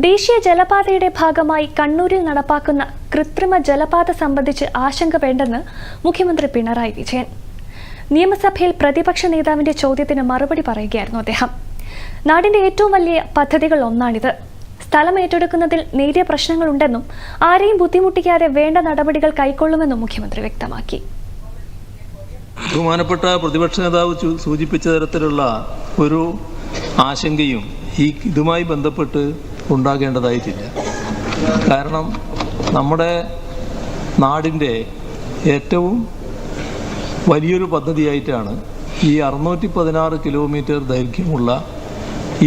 ദേശീയ ജലപാതയുടെ ഭാഗമായി കണ്ണൂരിൽ നടപ്പാക്കുന്ന കൃത്രിമ ജലപാത സംബന്ധിച്ച് ആശങ്ക വേണ്ടെന്ന് മുഖ്യമന്ത്രി പിണറായി വിജയൻ. നിയമസഭയിൽ പ്രതിപക്ഷ നേതാവിന്റെ ചോദ്യത്തിന് മറുപടി പറയുകയായിരുന്നു അദ്ദേഹം. നാടിന്റെ ഏറ്റവും വലിയ പദ്ധതികൾ ഒന്നാണിത്. സ്ഥലം ഏറ്റെടുക്കുന്നതിൽ നേരിയ പ്രശ്നങ്ങളുണ്ടെന്നും ആരെയും ബുദ്ധിമുട്ടിക്കാതെ വേണ്ട നടപടികൾ കൈക്കൊള്ളുമെന്നും മുഖ്യമന്ത്രി വ്യക്തമാക്കി. ബഹുമാനപ്പെട്ട പ്രതിപക്ഷ നേതാവ് സൂചിപ്പിച്ച തരത്തിലുള്ള ഒരു ആശങ്കയും ഈ ഇതുമായി ബന്ധപ്പെട്ട് ഉണ്ടാകേണ്ടതായിട്ടില്ല. കാരണം നമ്മുടെ നാടിന്റെ ഏറ്റവും വലിയൊരു പദ്ധതിയായിട്ടാണ് ഈ അറുന്നൂറ്റി പതിനാറ് കിലോമീറ്റർ ദൈർഘ്യമുള്ള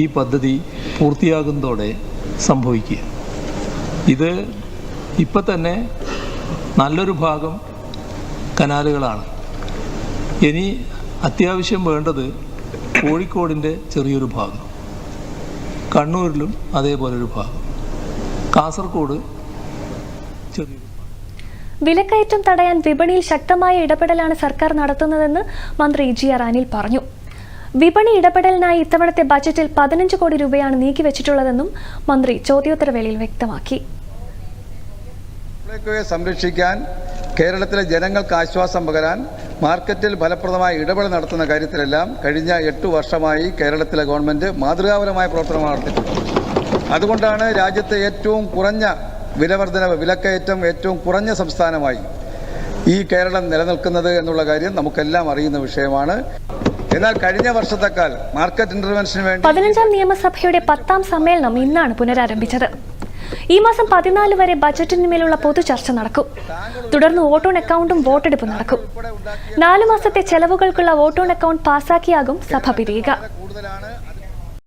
ഈ പദ്ധതി പൂർത്തിയാകുന്നതോടെ സംഭവിക്കുക. ഇത് ഇപ്പം തന്നെ നല്ലൊരു ഭാഗം കനാലുകളാണ്. ഇനി അത്യാവശ്യം വേണ്ടത് കോഴിക്കോടിന്റെ ചെറിയൊരു ഭാഗം. കണ്ണൂരിലും അതേപോലൊരു ഭാഗം. കാസർഗോഡ് ചെറിയൊരു വിലക്കയറ്റം തടയാൻ വിപണിയിൽ ശക്തമായ ഇടപെടലാണ് സർക്കാർ നടത്തുന്നതെന്ന് മന്ത്രി ജി ആർ അനിൽ പറഞ്ഞു. വിപണി ഇടപെടലിനായി ഇത്തവണത്തെ ബജറ്റിൽ പതിനഞ്ച് കോടി രൂപയാണ് നീക്കിവെച്ചിട്ടുള്ളതെന്നും മന്ത്രി ചോദ്യോത്തരവേളയിൽ വ്യക്തമാക്കി. സംരക്ഷിക്കാൻ കേരളത്തിലെ ജനങ്ങൾക്ക് ആശ്വാസം പകരാൻ മാർക്കറ്റിൽ ഫലപ്രദമായി ഇടപെടൽ നടത്തുന്ന കാര്യത്തിലെല്ലാം കഴിഞ്ഞ എട്ട് വർഷമായി കേരളത്തിലെ ഗവൺമെന്റ് മാതൃകാപരമായ പ്രവർത്തനം നടത്തിയിട്ടുണ്ട്. അതുകൊണ്ടാണ് രാജ്യത്തെ ഏറ്റവും കുറഞ്ഞ വിലവർധനവ് വിലക്കയറ്റം ഏറ്റവും കുറഞ്ഞ സംസ്ഥാനമായി ഈ കേരളം നിലനിൽക്കുന്നത് എന്നുള്ള കാര്യം നമുക്കെല്ലാം അറിയുന്ന വിഷയമാണ്. എന്നാൽ കഴിഞ്ഞ വർഷത്തെക്കാൾ മാർക്കറ്റ് ഇന്റർവെൻഷന് വേണ്ടി പതിനഞ്ചാം നിയമസഭയുടെ പത്താം സമ്മേളനം ഇന്നാണ് പുനരാരംഭിച്ചത്. ഈ മാസം പതിനാല് വരെ ബജറ്റിന്മേലുള്ള പൊതുചർച്ച നടക്കും. തുടർന്ന് വോട്ടോൺ അക്കൗണ്ടും വോട്ടെടുപ്പും നടക്കും. നാലു മാസത്തെ ചെലവുകൾക്കുള്ള വോട്ടോൺ അക്കൗണ്ട് പാസാക്കിയാകും സഭ പിരിയുക.